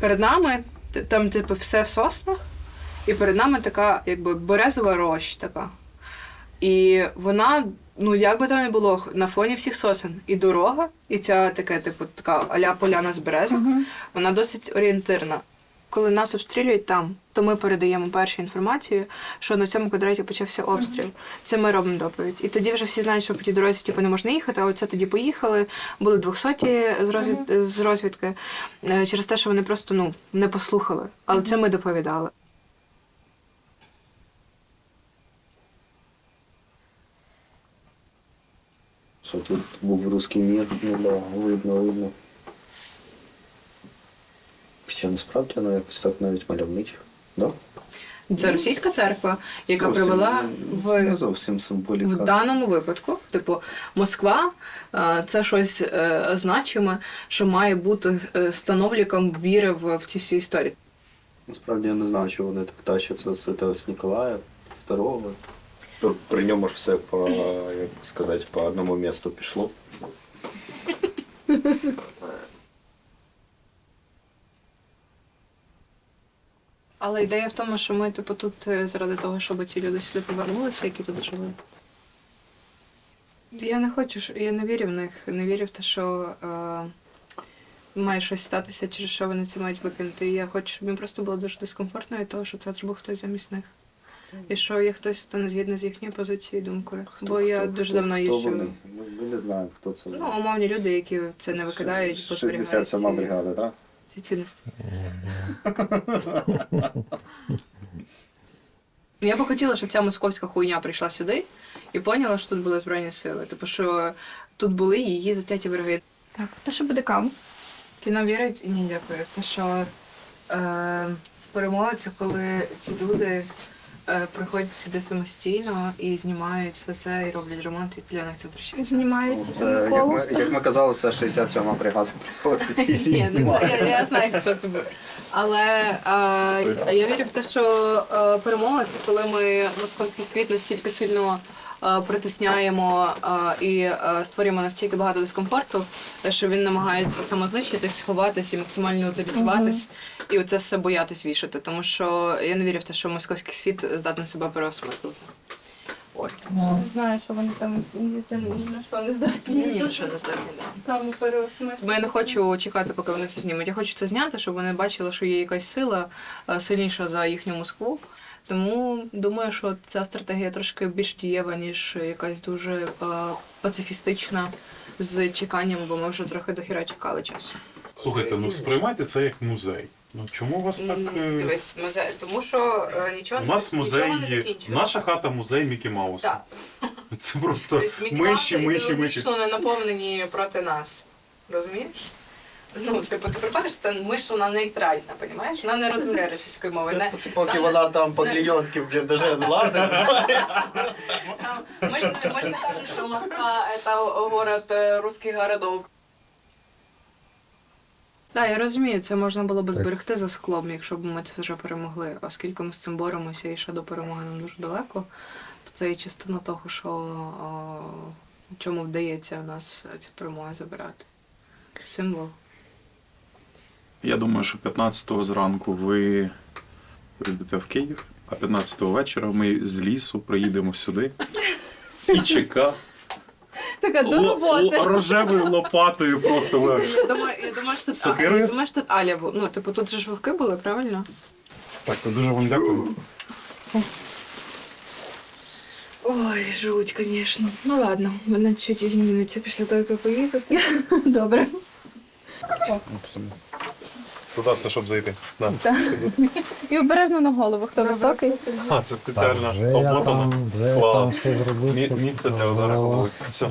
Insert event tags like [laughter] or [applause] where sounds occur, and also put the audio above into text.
Перед нами там, типу, все в соснах, і перед нами така, якби березова рощ така. І вона, ну як би там не було, на фоні всіх сосен. І дорога, і ця таке, типу, така аля поляна з березок, вона досить орієнтирна. Коли нас обстрілюють там, то ми передаємо першу інформацію, що на цьому квадраті почався обстріл. Це ми робимо доповідь. І тоді вже всі знають, що по тій дорозі типу, не можна їхати, а оце тоді поїхали. Були 200 з, розвід... з розвідки е, через те, що вони просто ну, не послухали. Але це ми доповідали. Що тут був русський мір, ну да, видно, видно. Ще насправді воно якось так навіть мальовниче. Да? Це російська церква, яка Зовсім привела не- в Не зовсім символіка. В даному випадку, типу, Москва е, це щось е, значиме, що має бути е, становником віри в, в ці всі історії. Насправді я не знаю, що вони так тащаться цього з Ніколая II. При, при ньому ж все по, як сказати, по одному місту пішло. [laughs] Але ідея в тому, що ми, типу, тут е, заради того, щоб ці люди сюди повернулися, які тут жили. Я не хочу, я не вірю в них, не вірю в те, що е, має щось статися, через що вони це мають викинути. І я хочу, щоб їм просто було дуже дискомфортно від того, що це зробив хтось замість них. І що є хтось, хто не згідний з їхньою позицією і думкою. Бо я Хто- дуже хто- давно їжджу. Ми, ми не знаємо, хто це. Ну, умовні люди, які це не викидають, бо зберігають 67 ці- бригада, так? Цінності. Я би хотіла, щоб ця московська хуйня прийшла сюди і поняла, що тут були збройні сили. Типу, що тут були її затяті вороги. Так, то що буде каву? Кіно вірить? Ні, дякую. Те, що е, перемога це коли ці люди приходять сюди самостійно і знімають все це і роблять ремонт, і для них це втрачає. Знімають Ну, це, як, ми, як ми казали, це 67 бригада приходить і Ні, ну, я, я знаю, хто це буде. Але е, я вірю в те, що е, перемога це коли ми московський світ настільки сильно е, притисняємо е, і е, створюємо настільки багато дискомфорту, що він намагається самознищитись, сховатись і максимально утилізуватись, і оце все боятись вішати. Тому що я не вірю в те, що московський світ здатний себе переосмислити. От. Не знаю, що вони там це ні на що не здатні. Ні, ні, що не. Саме переосмислити. Бо я не хочу чекати, поки вони все знімуть. Я хочу це зняти, щоб вони бачили, що є якась сила е, сильніша за їхню Москву. Тому думаю, що ця стратегія трошки більш дієва, ніж якась дуже е, пацифістична з чеканням, бо ми вже трохи дохіра чекали часу. Слухайте, ну сприймайте це як музей. Ну чому у вас так? Е, Дивись, музей, тому що е, нічого У нас нічого музей, не закінчується. наша хата музей Мікі Мауса. Так. Це просто Тобто Мікі миші, миші, миші. ідеологічно не наповнені проти нас. Розумієш? Ну, типу, ти приходиш, це миш, вона нейтральна, розумієш? Вона не розмовляє російською мовою. Не, Це поки вона там по клейонки в бліндаже лазить. Там, мы же, мы же не кажем, что Москва это город э, русских городов. Так, я розумію, це можна було б зберегти за склом, якщо б ми це вже перемогли. Оскільки ми з цим боремося і ще до перемоги нам дуже далеко, то це і частина того, що о, чому вдається в нас ці перемоги забирати. Символ. Я думаю, що 15-го зранку ви прийдете в Київ, а 15-го вечора ми з лісу приїдемо сюди і чека Така до роботи. л- рожевою лопатою просто ви. Я думаю, я думаю, що тут, Сокирою? я думаю, що тут Аля була. Ну, типу, тут же ж вовки були, правильно? Так, ну дуже вам дякую. Ой, жуть, звісно. Ну ладно, мене чуть зміниться після того, як поїхати. [laughs] Добре. Туди це щоб зайти. Да. І обережно на голову, хто високий. А, це спеціально Вже я обмотано. там, вже я Клас. там все зробив. Мі- Місце для удара голови. Все.